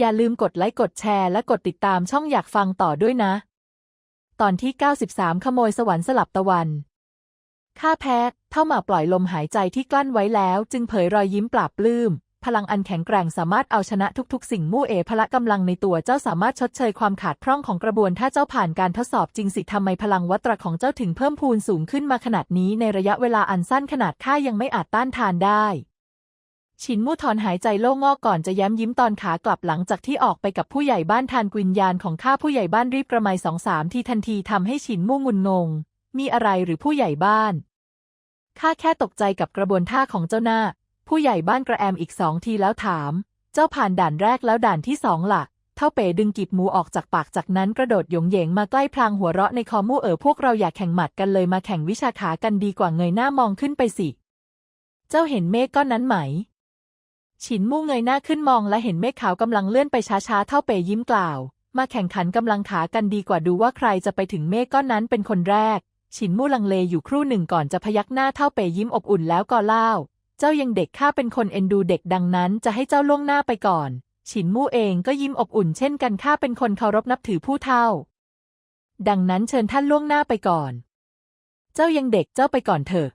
อย่าลืมกดไลค์กดแชร์และกดติดตามช่องอยากฟังต่อด้วยนะ ตอนที่ 93 ขโมยสวรรค์สลับตะวันข้าแพ้เท่ามาปล่อยลมหายใจที่กลั้นไว้แล้ว จึงเผยรอยยิ้มปราบปลื้ม พลังอันแข็งแกร่งสามารถเอาชนะทุกๆ สิ่งมู่เอพละกำลังในตัวเจ้าสามารถชดเชยความขาดพร่องของกระบวน ถ้าเจ้าผ่านการทดสอบจริงสิทำไมพลังวัตรของเจ้าถึงเพิ่มพูนสูงขึ้นมาขนาดนี้ในระยะเวลาอันสั้นขนาดข้ายังไม่อาจต้านทานได้ ฉินมู่ถอนหายใจโล่งอกก่อนจะย้ำยิ้มตอนขากลับหลังจากที่ออกไปกับผู้ใหญ่บ้านทานวิญญาณของข้าผู้ใหญ่บ้านรีบกระไมสองสามทีทันทีทำให้ฉินมู่งุนงง มีอะไรหรือผู้ใหญ่บ้านข้าแค่ตกใจกับกระบวนท่าของเจ้าหน้า ผู้ใหญ่บ้านกระแอมอีกสองทีแล้วถาม เจ้าผ่านด่านแรกแล้วด่านที่สองล่ะเท่าเป๋ดึงกีบหมูออกจากปากจากนั้นกระโดดหยงเหยงมาใกล้พลางหัวเราะในคอมู่เอ๋อพวกเราอยากแข่งหมัดกันเลยมาแข่งวิชาขากันดีกว่าเงยหน้ามองขึ้นไปสิ เจ้าเห็นเมฆก้อนนั้นไหม ฉินมู่เงยหน้าขึ้นมองและเห็นเมฆขาวกำลังเลื่อนไปช้าๆ เท่าเป๋ยิ้มกล่าว มาแข่งขันกำลังขากันดีกว่าดูว่าใครจะไปถึงเมฆก้อนนั้นเป็นคนแรก ฉินมู่ลังเลอยู่ครู่หนึ่งก่อนจะพยักหน้าเท่าเป๋ยิ้มอบอุ่นแล้วก็เล่า เจ้ายังเด็กข้าเป็นคนเอ็นดูเด็กดังนั้นจะให้เจ้าล่วงหน้าไปก่อน ฉินมู่เองก็ยิ้มอบอุ่นเช่นกันข้าเป็นคนเคารพนับถือผู้เฒ่า ดังนั้นเชิญท่านล่วงหน้าไปก่อน เจ้ายังเด็กเจ้าไปก่อนเถอะ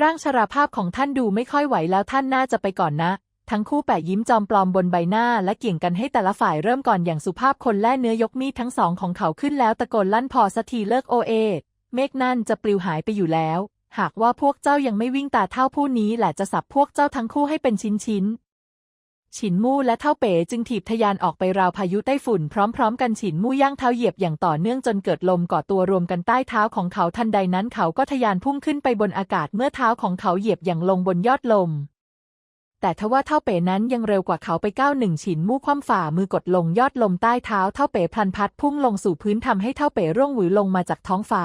ร่างชราภาพของท่านดูไม่ค่อยไหวแล้วท่านน่าจะไปก่อนนะ ทั้งคู่แปะยิ้มจอมปลอมบนใบหน้า และเกี่ยงกันให้แต่ละฝ่ายเริ่มก่อนอย่างสุภาพคนแล่เนื้อยกมีดทั้งสองของเขาขึ้นแล้วตะโกนลั่นพอสักทีเลิกโอเอ เมฆนั่นจะปลิวหายไปอยู่แล้ว หากว่าพวกเจ้ายังไม่วิ่งตาเท่าผู้นี้แหละจะสับพวกเจ้าทั้งคู่ให้เป็นชิ้นชิ้นๆ ฉินมู่และเท่าเป๋จึงถีบทะยานออกไปราวพายุไต้ฝุ่นพร้อม ๆ กันฉินมู่ย่างเท้าเหยียบอย่างต่อเนื่องจนเกิดลมก่อตัวรวมกันใต้เท้าของเขาทันใดนั้นเขาก็ทะยานพุ่งขึ้นไปบนอากาศเมื่อเท้าของเขาเหยียบอย่างลงบนยอดลม แต่ทว่าเท่าเป๋นั้นยังเร็วกว่าเขาไปก้าวหนึ่งฉินมู่คว่ำฝ่ามือกดลงยอดลมใต้เท้าเท่าเป๋พลันพัดพุ่งลงสู่พื้นทำให้เท่าเป๋ร่วงหวือลงมาจากท้องฟ้า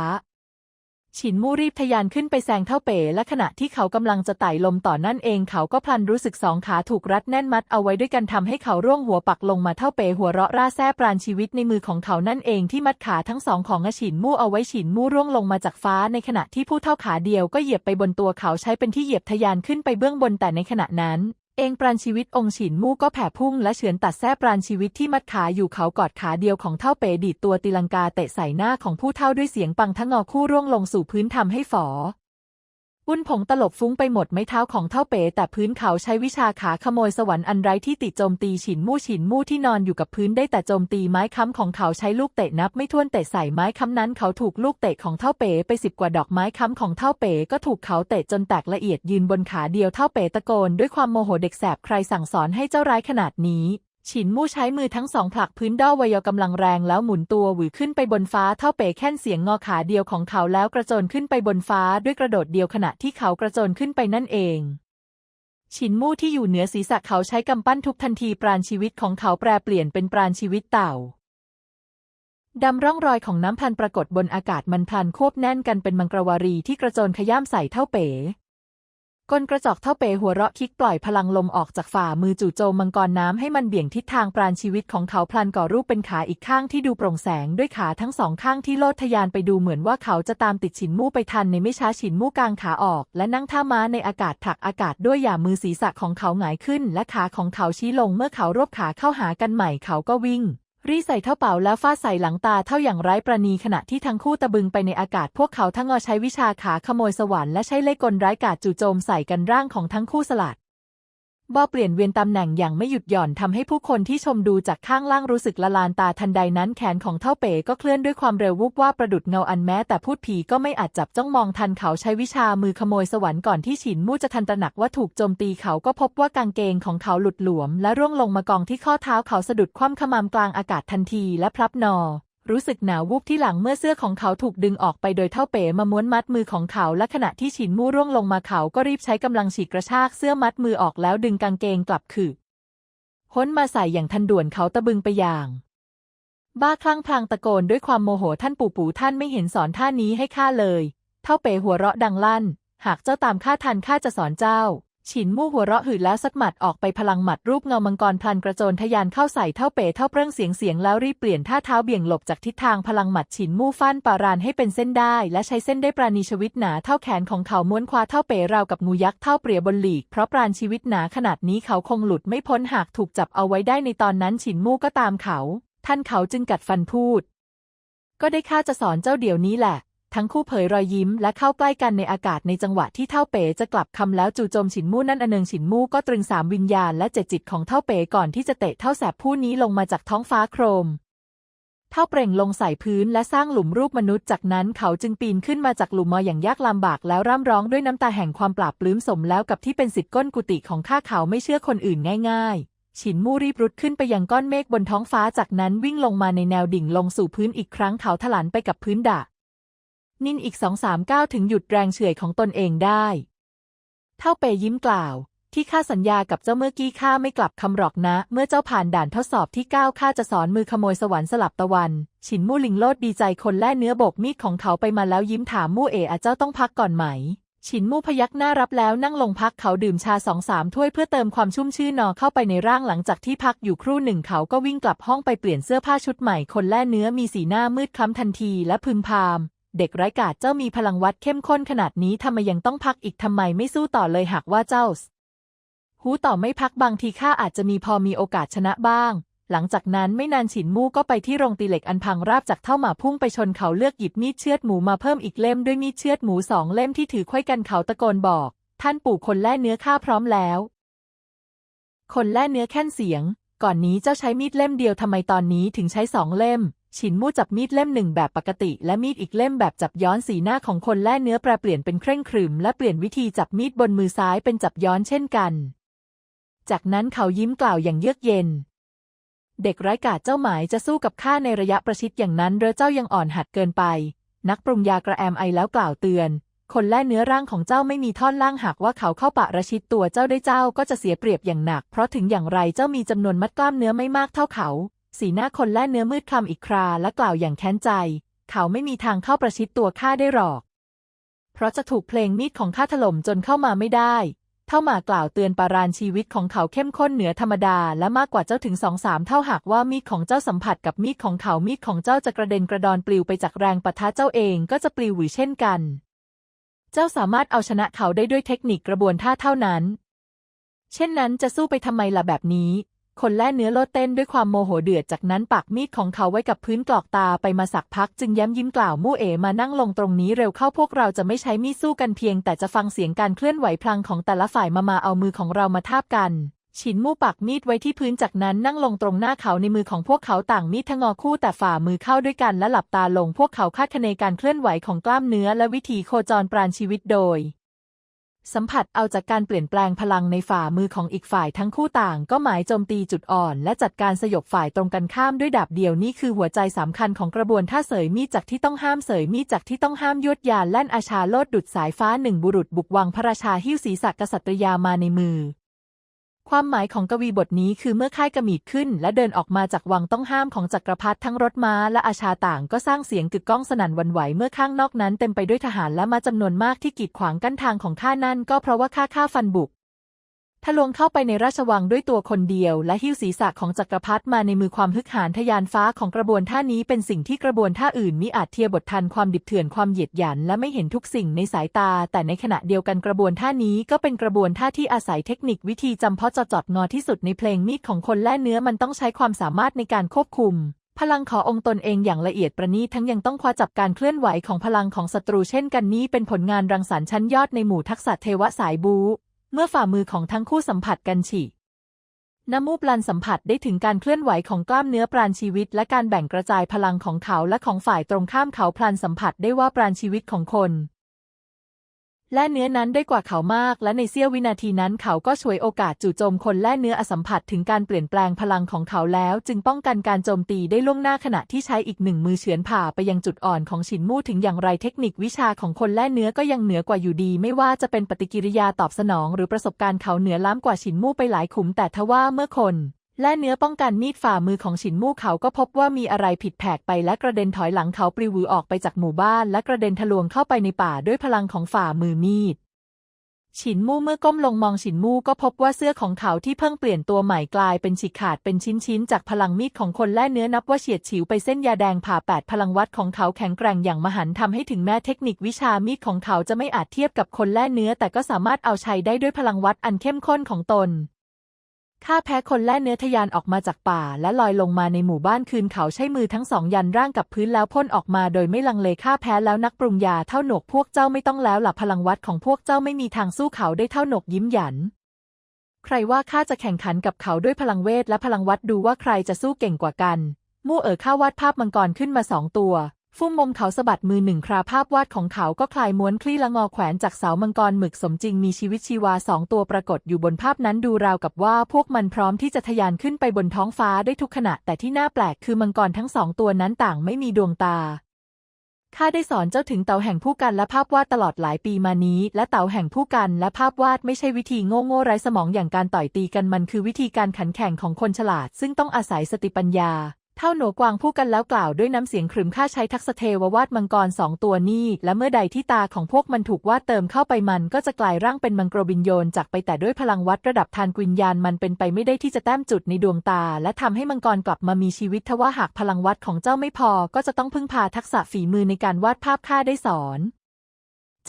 ฉินมู่รีบทะยานขึ้นไปแซงเท่าเป๋และขณะที่เขากำลังจะไต่ลมต่อนั่นเองเขาก็พลันรู้สึกสองขาถูกรัดแน่นมัดเอาไว้ด้วยกันทำให้เขาร่วงหัวปักลงมาเท่าเป๋หัวเราะร่าแซ่ปราณชีวิตในมือของเขานั่นเองที่มัดขาทั้งสองของอฉินมู่เอาไว้ฉินมู่ร่วงลงมาจากฟ้า ในขณะที่ผู้เท่าขาเดียวก็เหยียบไปบนตัวเขาใช้เป็นที่เหยียบทะยานขึ้นไปเบื้องบนแต่ในขณะนั้น เองปราณชีวิตองค์ฉินมู่ก็แผ่พุ่งและเฉือนตัดแส้ปราณชีวิตที่มัดขาอยู่เขากอดขาเดียวของเท่าเป๋ดีดตัวตีลังกาเตะใส่หน้าของผู้เท่าด้วยเสียงปังทั้งงอคู่ร่วงลงสู่พื้นทำให้ฝอ อุ่นผงตลบฟุ้งไปหมดไม้เท้าของเท่าเป๋แต่พื้นเขาใช้วิชาขาขโมยสวรรค์อันไร้ที่ติดโจมตีฉินมู่ฉินมู่ที่นอนอยู่กับพื้นได้แต่โจมตีไม้ค้ำของเขาใช้ลูกเตะนับไม่ถ้วนเตะใส่ไม้ค้ำนั้นเขาถูกลูกเตะของเท่าเป๋ไปสิบกว่าดอกไม้ค้ำของเท่าเป๋ก็ถูกเขาเตะจนแตกละเอียดยืนบนขาเดียวเท่าเป๋ตะโกนด้วยความโมโหเด็กแสบใครสั่งสอนให้เจ้าร้ายขนาดนี้ ฉินมู่ใช้มือทั้งสองผลักพื้นด้อวยกำลังแรงแล้วหมุนตัวหวือขึ้นไปบนฟ้าเท่าเป๋แค่นเสียงงอขาเดียวของเขาแล้วกระโจนขึ้นไปบนฟ้าด้วยกระโดดเดียวขณะที่เขากระโจนขึ้นไปนั่นเอง ฉินมู่ที่อยู่เหนือศีรษะเขาใช้กำปั้นทุบทันทีปราณชีวิตของเขาแปรเปลี่ยนเป็นปราณชีวิตเต่าดำร่องรอยของน้ำพันปรากฏบนอากาศมันพลันควบแน่นกันเป็นมังกรวารีที่กระโจนขย้ำใส่เท่าเป๋ กลกระจอกเท่าเป๋หัวเราะคิกปล่อยพลังลมออกจากฝ่ามือจู่โจมมังกรน้ำให้มันเบี่ยงทิศทางปราณชีวิตของเขาพลันก่อรูปเป็นขาอีกข้างที่ดูโปร่งแสงด้วยขาทั้งสองข้างที่โลดทะยานไปดูเหมือนว่าเขาจะตามติดฉินมู่ไปทันในไม่ช้าฉินมู่กางขาออก และนั่งท่าม้าในอากาศผลักอากาศด้วยอย่ามือศีรษะของเขาหงายขึ้น และขาของเขาชี้ลงเมื่อเขารวบขาเข้าหากันใหม่เขาก็วิ่ง รีใส่เท่าเป่าแล้วฟาดใส่หลังตาเท่าอย่างไร้ประณีขณะที่ทั้งคู่ตะบึงไปในอากาศพวกเขาทั้งอใช้วิชาขาขโมยสวรรค์และใช้เล่กลร้ายกาจจู่โจมใส่กันร่างของทั้งคู่สลัด บ่อเปลี่ยนเวียนตำแหน่งอย่างไม่หยุดหย่อนทำให้ผู้คนที่ชมดูจากข้างล่างรู้สึกละลานตาทันใดนั้นแขนของเท่าเป๋ก็เคลื่อนด้วยความเร็ววุบว่าประดุดเงาอันแม้แต่พูดผีก็ไม่อาจจับจ้องมองทันเขาใช้วิชามือขโมยสวรรค์ก่อนที่ฉินมู่จะทันตระหนักว่าถูกโจมตีเขาก็พบว่ากางเกงของเขาหลุดหลวม และร่วงลงมากองที่ข้อเท้าเขาสะดุดคว่ำขมำกลางอากาศทันทีและพลับนอ รู้สึกหนาววูบที่หลังเมื่อเสื้อของเขาถูกดึงออกไปโดยเท่าเป๋มาม้วนมัดมือของเขาและขณะที่ฉินมู่ร่วงลงมาเขาก็รีบใช้กำลังฉีกกระชากเสื้อมัดมือออกแล้วดึงกางเกงกลับคืบพ้นมาใส่อย่างทันด่วนเขาตะบึงไปอย่าง บ้าคลั่งพลางตะโกนด้วยความโมโหท่านปู่ปู่ท่านไม่เห็นสอนท่านี้ให้ข้าเลย เท่าเป๋หัวเราะดังลั่น หากเจ้าตามข้าทันข้าจะสอนเจ้า ฉินมู่หัวเราะหืดแล้วสัดหมัดออกไปพลังหมัดรูปเงามังกรพลันกระโจนทะยานเข้าใส่เท่าเป๋เท่าเปรื่องเสียงเสียงแล้วรีบเปลี่ยนท่าเท้าเบี่ยงหลบจากทิศทางพลังหมัดฉินมู่ฟันปารานให้เป็นเส้นได้ และใช้เส้นได้ปราณีชีวิตหนาเท่าแขนของเขาม้วนคว้าเท่าเป๋ราวกับงูยักษ์เท่าเปรียบนหลีกเพราะปราณชีวิตหนาขนาดนี้เขาคงหลุดไม่พ้นหากถูกจับเอาไว้ได้ในตอนนั้นฉินมู่ก็ตามเขา ท่านเขาจึงกัดฟันพูด ก็ได้ข้าจะสอนเจ้าเดี๋ยวนี้แหละ ทั้งคู่เผยรอยยิ้มและเข้าใกล้กันในอากาศในจังหวะที่เท่าเป๋จะกลับคำแล้วจู่โจมฉินมู่นั่นอเนึงฉินมู่ก็ตรึงสามวิญญาณและเจ็ดจิตของเท่าเป๋ก่อนที่จะเตะเท่าแสบผู้นี้ลงมาจากท้องฟ้าโครม เท่าเปล่งลงใส่พื้นและสร้างหลุมรูปมนุษย์จากนั้นเขาจึงปีนขึ้นมาจากหลุมมออย่างยากลำบากแล้วร่ำร้องด้วยน้ำตาแห่งความปราบปลื้มสมแล้วกับที่เป็นสิทธิ์ก้นกุฏิของข้าเขาไม่เชื่อคนอื่นง่าย ๆฉินมู่รีบรุดขึ้นไปยังก้อนเมฆบนท้องฟ้าจากนั้นวิ่งลงมาในแนวดิ่งลงสู่พื้นอีกครั้งเขาถลานไปกับพื้นดะ นินอีกสองสามก้าวถึงหยุดแรงเฉื่อยของตนเองได้ เท่าเปยยิ้มกล่าว ที่ข้าสัญญากับเจ้าเมื่อกี้ข้าไม่กลับคำหรอกนะ เมื่อเจ้าผ่านด่านทดสอบที่เก้าข้าจะสอนมือขโมยสวรรค์สลับตะวัน ฉินมู่หลิงโลดดีใจคนแล่เนื้อโบกมีดของเขาไปมาแล้วยิ้มถามมู่เอ๋อเจ้าต้องพักก่อนไหม ฉินมู่พยักหน้ารับแล้วนั่งลงพักเขาดื่มชาสองสามถ้วยเพื่อเติมความชุ่มชื่นนอเข้าไปในร่างหลังจากที่พักอยู่ครู่หนึ่งเขาก็วิ่งกลับห้องไปเปลี่ยนเสื้อผ้าชุดใหม่คนแล่เนื้อมีสีหน้ามืดคล้ำทันทีและพึมพำ เด็กไร้กาจเจ้ามีพลังวัดเข้มข้นขนาดนี้ทำไมยังต้องพักอีกทำไมไม่สู้ต่อเลยหากว่าเจ้า หูต่อไม่พักบางทีข้าอาจจะมีพอมีโอกาสชนะบ้าง หลังจากนั้นไม่นานฉินมู่ก็ไปที่โรงตีเหล็กอันพังราบจากเท่าหมาพุ่งไปชนเขาเลือกหยิบมีดเชือดหมูมาเพิ่มอีกเล่มด้วยมีดเชือดหมูสองเล่มที่ถือค่อยกันเขาตะโกนบอก ท่านปู่คนแล่เนื้อข้าพร้อมแล้ว คนแล่เนื้อแค่นเสียง ก่อนนี้เจ้าใช้มีดเล่มเดียวทำไมตอนนี้ถึงใช้สองเล่ม ฉินมู่จับมีดเล่มหนึ่งแบบปกติ และมีดอีกเล่มแบบจับย้อนสีหน้าของคนแล่เนื้อแปรเปลี่ยนเป็นเคร่งครึม และเปลี่ยนวิธีจับมีดบนมือซ้ายเป็นจับย้อนเช่นกัน จากนั้นเขายิ้มกล่าวอย่างเยือกเย็น เด็กไร้กาจเจ้าหมายจะสู้กับข้าในระยะประชิดอย่างนั้นเรือเจ้ายังอ่อนหัดเกินไป นักปรุงยากระแอมไอแล้วกล่าวเตือน คนแล่เนื้อร่างของเจ้าไม่มีท่อนล่างหากว่าเขาเข้าปะระชิดตัวเจ้าได้เจ้าก็จะเสียเปรียบอย่างหนัก เพราะถึงอย่างไรเจ้ามีจำนวนมัดกล้ามเนื้อไม่มากเท่าเขา สีหน้าคนแล่เนื้อมืดคลำอีกคราและกล่าวอย่างแค้นใจ เขาไม่มีทางเข้าประชิดตัวข้าได้หรอก เพราะจะถูกเพลงมีดของข้าถล่มจนเข้ามาไม่ได้เท่ามากล่าวเตือนปารานชีวิตของเขาเข้มข้นเหนือธรรมดาและมากกว่าเจ้าถึงสองสามเท่าหากว่ามีดของเจ้าสัมผัสกับมีดของเขา มีดของเจ้าจะกระเด็นกระดอนปลิวไปจากแรงปะทะเจ้าเองก็จะปลิวหวีเช่นกัน เจ้าสามารถเอาชนะเขาได้ด้วยเทคนิคกระบวนท่าเท่านั้น เช่นนั้นจะสู้ไปทำไมล่ะแบบนี้ คนแล่เนื้อโลดเต้นด้วยความโมโหเดือดจากนั้นปักมีดของเขาไว้กับพื้นกรอกตาไปมาสักพัก จึงย้ำยิ้มกล่าวมู่เอ๋มานั่งลงตรงนี้เร็วเข้าพวกเราจะไม่ใช้มีดสู้กันเพียง แต่จะฟังเสียงการเคลื่อนไหวพลังของแต่ละฝ่ายมามาเอามือของเรามาทาบกันฉินมู่ปักมีดไว้ที่พื้นจากนั้นนั่งลงตรงหน้าเขาในมือของพวกเขาต่างมีดทั้งงอคู่แต่ฝ่ามือเข้าด้วยกันและหลับตาลงพวกเขาคาดคะเนการเคลื่อนไหวของกล้ามเนื้อและวิธีโคจรปราณชีวิตโดย สัมผัสเอาจากการเปลี่ยนแปลงพลังในฝ่ามือของอีกฝ่ายทั้งคู่ต่าง ก็หมายโจมตีจุดอ่อน และจัดการสยบฝ่ายตรงกันข้ามด้วยดาบเดียวนี่คือหัวใจสำคัญของกระบวนท่าเสยมีดจากที่ต้องห้ามเสยมีดจากที่ต้องห้ามยวดยานแล่นอาชาโลดดุดสายฟ้าหนึ่งบุรุษบุกวังพระราชาหิ้วศีรษะกษัตริยามาในมือ ความหมายของกวีบทนี้คือเมื่อค่ายกระมีดขึ้น และเดินออกมาจากวังต้องห้ามของจักรพรรดิทั้งรถม้าและอาชาต่างก็สร้างเสียงกึกก้องสนั่นวันไหวเมื่อข้างนอกนั้นเต็มไปด้วยทหารและมาจำนวนมากที่กีดขวางกั้นทางของข้านั่นก็เพราะว่าข้าฆ่าฟันบุก ทะลวงเข้าไปในราชวังด้วยตัวคนเดียว และหิ้วศีรษะของจักรพรรดิมาในมือความฮึกหานทะยานฟ้าของกระบวนท่านี้เป็นสิ่งที่กระบวนท่าอื่นมิอาจเทียบททันความดิบเถื่อนความเหยียดหยันและไม่เห็นทุกสิ่งในสายตา แต่ในขณะเดียวกันกระบวนท่านี้ก็เป็นกระบวนท่าที่อาศัยเทคนิควิธีจำเพาะจาะจดงอที่สุดในเพลงมีดของคนแล่เนื้อมันต้องใช้ความสามารถในการควบคุมพลังขององค์ตนเองอย่างละเอียดประณีตทั้งยังต้องคว้าจับการเคลื่อนไหวของพลังของศัตรูเช่นกันนี้เป็นผลงานรังสรรค์ชั้นยอดในหมู่ทักษะเทวสายบู เมื่อฝ่ามือของทั้งคู่สัมผัสกันฉีกน้ำมูปลันสัมผัสได้ถึงการเคลื่อนไหวของกล้ามเนื้อปราณชีวิต และการแบ่งกระจายพลังของเขาและของฝ่ายตรงข้ามเขาพลันสัมผัสได้ว่าปราณชีวิตของคน และเนื้อนั้นได้กว่าเขามาก และในเสี้ยววินาทีนั้นเขาก็ช่วยโอกาสจู่โจมคนและเนื้ออสัมผัสถึงการเปลี่ยนแปลงพลังของเขาแล้ว จึงป้องกันการโจมตีได้ล่วงหน้าขณะที่ใช้อีกหนึ่งมือเฉือนผ่าไปยังจุดอ่อนของฉินมู่ถึงอย่างไรเทคนิควิชาของคนและเนื้อก็ยังเหนือกว่าอยู่ดี ไม่ว่าจะเป็นปฏิกิริยาตอบสนอง หรือประสบการณ์เขาเหนือล้ำกว่าฉินมู่ไปหลายขุมแต่ทว่าเมื่อคน และเนื้อป้องกันมีดฝ่ามือของฉินมู่เขาก็พบว่ามีอะไรผิดแผกไปและกระเด็นถอยหลังเขาปลิวออกไปจากหมู่บ้าน และกระเด็นทะลวงเข้าไปในป่าด้วยพลังของฝ่ามือมีด ฉินมู่เมื่อก้มลงมองฉินมู่ก็พบว่าเสื้อของเขาที่เพิ่งเปลี่ยนตัวใหม่กลายเป็นฉีกขาดเป็นชิ้นๆจากพลังมีดของคนแล่เนื้อนับว่าเฉียดฉิวไปเส้นยาแดงผ่าแปดพลังวัดของเขาแข็งแกร่งอย่างมหันต์ทำให้ถึงแม้เทคนิควิชามีดของเขาจะไม่อาจเทียบกับคนแล่เนื้อแต่ก็สามารถเอาชัยได้ด้วยพลังวัดอันเข้มข้นของตน ข้าแพ้คนแล่เนื้อทะยานออกมาจากป่า และลอยลงมาในหมู่บ้านคืนเขาใช้มือทั้งสองยันร่างกับพื้นแล้วพ่นออกมาโดยไม่ลังเลข้าแพ้แล้วนักปรุงยาเท่าหนกพวกเจ้าไม่ต้องแล้วหลับพลังวัดของพวกเจ้าไม่มีทางสู้เขาได้เท่าหนกยิ้มหยัน ใครว่าข้าจะแข่งขันกับเขาด้วยพลังเวทและพลังวัดดูว่าใครจะสู้เก่งกว่ากัน มู่เอ๋อข้าวาดภาพมังกรขึ้นมาสองตัว ฟุ้งมมเขาสะบัดมือหนึ่งคราภาพวาดของเขาก็คลายม้วนคลี่ละงอแขวนจากเสามังกรหมึกสมจริงมีชีวิตชีวาสองตัวปรากฏอยู่บนภาพนั้นดูราวกับว่าพวกมันพร้อมที่จะทะยานขึ้นไปบนท้องฟ้าได้ทุกขณะ แต่ที่น่าแปลกคือมังกรทั้งสองตัวนั้นต่างไม่มีดวงตาข้าได้สอนเจ้าถึงเต๋าแห่งผู้กันและภาพวาดตลอดหลายปีมานี้ และเต๋าแห่งผู้กันและภาพวาดไม่ใช่วิธีโง่โง่ไร้สมองอย่างการต่อยตีกันมันคือวิธีการขันแข่งของคนฉลาด ซึ่งต้องอาศัยสติปัญญา เท่าหนูกวางผู้กันแล้วกล่าวด้วยน้ำเสียงขรึมข้าใช้ทักษะเทววาดมังกรสองตัวนี้ และเมื่อใดที่ตาของพวกมันถูกวาดเติมเข้าไปมันก็จะกลายร่างเป็นมังกรบินโยนจากไปแต่ด้วยพลังวัดระดับทานกวิญญาณมันเป็นไปไม่ได้ที่จะแต้มจุดในดวงตา และทำให้มังกรกลับมามีชีวิตทว่าหากพลังวัดของเจ้าไม่พอ ก็จะต้องพึ่งพาทักษะฝีมือในการวาดภาพข้าได้สอน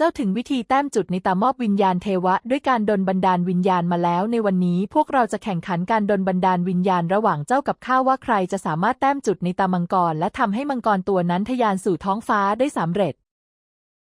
เจ้าถึงวิธีแต้มจุดในตามอบวิญญาณเทวะ ด้วยการดนบันดาลวิญญาณมาแล้ว ในวันนี้พวกเราจะแข่งขันการดนบันดาลวิญญาณระหว่างเจ้ากับข้าว่าใครจะสามารถแต้มจุดในตามังกรและทำให้มังกรตัวนั้นทะยานสู่ท้องฟ้าได้สำเร็จ